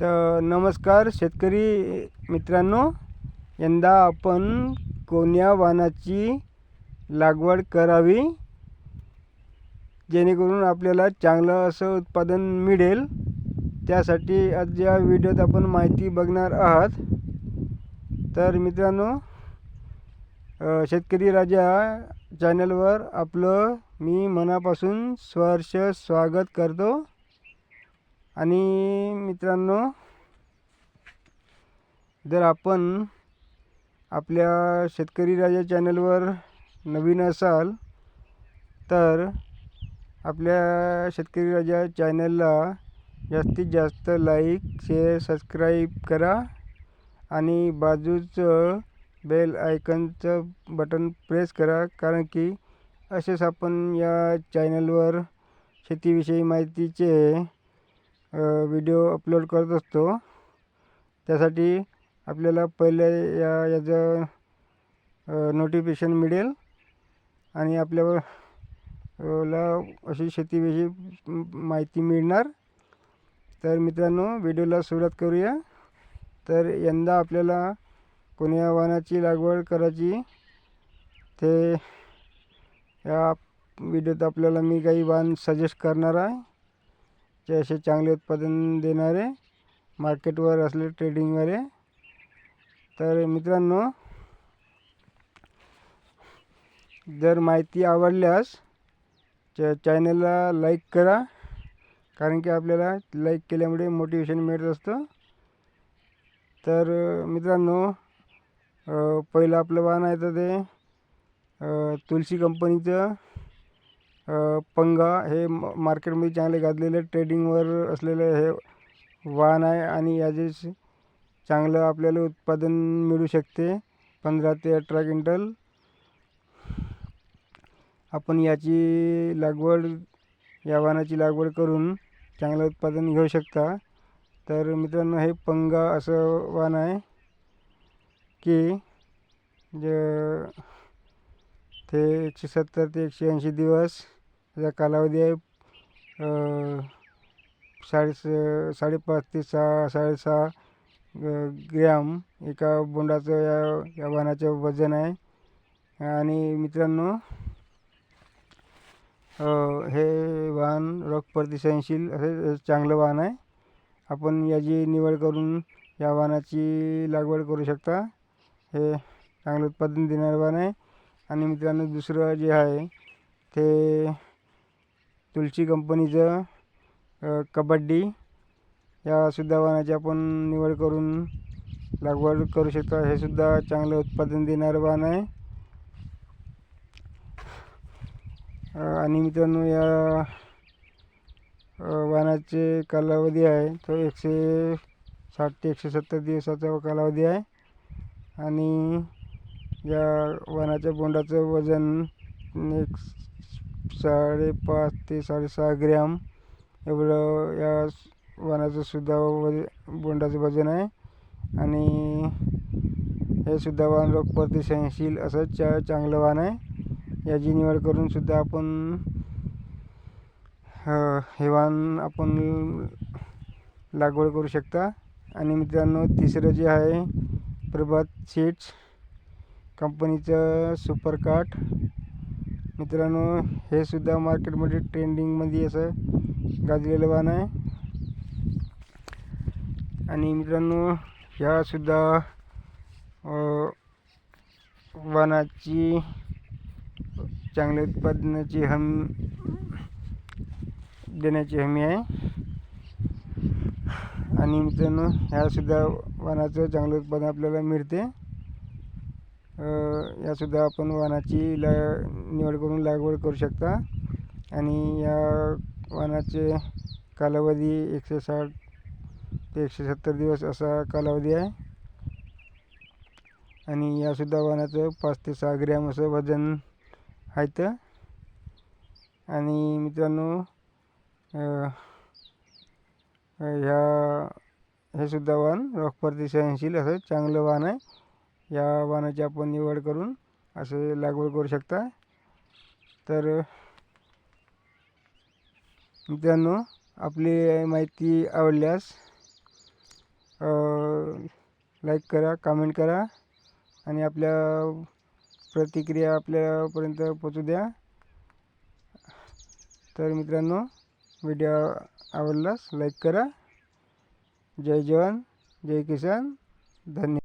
तर नमस्कार शेतकरी मित्रांनो यंदा आपण कोण्या वाणाची लागवड करावी? जेणेकरून आपल्याला चांगलं असं उत्पादन मिळेल. त्यासाठी आज या व्हिडिओत आपण माहिती बघणार आहात. तर मित्रांनो शेतकरी राजा चॅनलवर आपलं मी मनापासून स्वर्ष स्वागत करतो. आणि मित्रांनो जर आपण आपल्या शेतकरी राजा चॅनलवर नवीन असाल तर आपल्या शेतकरी राजा चॅनलला जास्तीत जास्त लाईक शेअर सबस्क्राईब करा आणि बाजूचं बेल आयकनचं बटन प्रेस करा कारण की असेच आपण या चॅनलवर शेतीविषयी माहितीचे व्हिडिओ अपलोड करत असतो. त्यासाठी आपल्याला पहिले या याचं नोटिफिकेशन मिळेल. आणि आपल्यावर ला अशी शेतीविषयी माहिती मिळणार. तर मित्रांनो व्हिडिओला सुरुवात करूया. तर यंदा आपल्याला कोण्या वाहनाची लागवड करायची ते या व्हिडिओत आपल्याला मी काही वाहन सजेस्ट करणार आहे. जे असे चांगले उत्पादन देणारे मार्केटवर असले ट्रेडिंगवाले तर मित्रांनो जर माहिती आवडल्यास च चॅनलला लाईक करा. कारण की आपल्याला लाईक केल्यामुळे मोटिवेशन मिळत असतं. तर मित्रांनो पहिलं आपलं वाहन आहे तर ते तुलसी कंपनीचं पंगा हे म मार्केटमध्ये चांगले गाजलेले ट्रेडिंगवर असलेलं हे वाहन आहे आणि याचे चांगलं आपल्याला उत्पादन मिळू शकते. पंधरा ते अठरा क्विंटल. आपण याची लागवड या वाहनाची लागवड करून चांगलं उत्पादन घेऊ शकता. तर मित्रांनो हे पंगा असं वाहन आहे की ज ते एकशे सत्तर ते एकशे ऐंशी दिवस त्याचा कालावधी आहे. साडे स- साडेपाच ते सहा साडेसहा ग्रॅम एका बोंडाचं या या वाहनाचं वजन आहे. आणि मित्रांनो हे वाहन रोग प्रतिसहनशील असे चांगलं वाहन आहे. आपण याची निवड करून या वाहनाची लागवड करू शकता. हे चांगलं उत्पादन देणारं वाहन आहे. आणि मित्रांनो दुसरं जे आहे ते तुलसी कंपनीचं कबड्डी या सुद्धा वाहनाची आपण निवड करून लागवड करू शकता. हे सुद्धा चांगलं उत्पादन देणारं वाहन आहे. आणि मित्रांनो या वाहनाचे कालावधी आहे तो एकशे साठ ते एकशे सत्तर दिवसाचा कालावधी आहे. आणि या वाहनाच्या बोंडाचं वजन एक साडेपाच ते साडेसहा ग्रॅम एवढं या वाहनाचंसुद्धा वज बोंडाचं वजन आहे. आणि हे सुद्धा वाहन रोग प्रतिसहनशील असं चा चांगलं वाहन आहे. याची निवड करूनसुद्धा आपण हे वाहन आपण लागवड करू शकता. आणि मित्रांनो तिसरं जे आहे प्रभात सीड्स कंपनीचं सुपरकाट. मित्रांनो हे सुद्धा मार्केटमध्ये ट्रेंडिंगमध्ये असं गाजलेलं वाहन आहे. आणि मित्रांनो ह्यासुद्धा वाहनाची चांगल्या उत्पादनाची हम देण्याची हमी आहे. आणि मित्रांनो ह्यासुद्धा वाहनाचं चांगलं उत्पादन आपल्याला मिळते. यासुद्धा आपण वाहनाची ला निवड करून लागवड करू शकता. आणि या वाहनाचे कालावधी एकशे साठ ते एकशे सत्तर दिवस असा कालावधी आहे. आणि यासुद्धा वाहनाचं पाच ते सहा ग्रॅम असं वजन आहे आणि मित्रांनो ह्या हे सुद्धा वाहन रोग प्रतिसहनशील असं चांगलं वाहन आहे. या वाहनाची आपण निवड करून असे लागवड करू शकता. तर मित्रांनो आपली माहिती आवडल्यास लाईक करा कमेंट करा आणि आपल्या प्रतिक्रिया आपल्यापर्यंत पोचू द्या. तर मित्रांनो व्हिडिओ आवडल्यास लाईक करा. जय जवान जय किसान धन्यवाद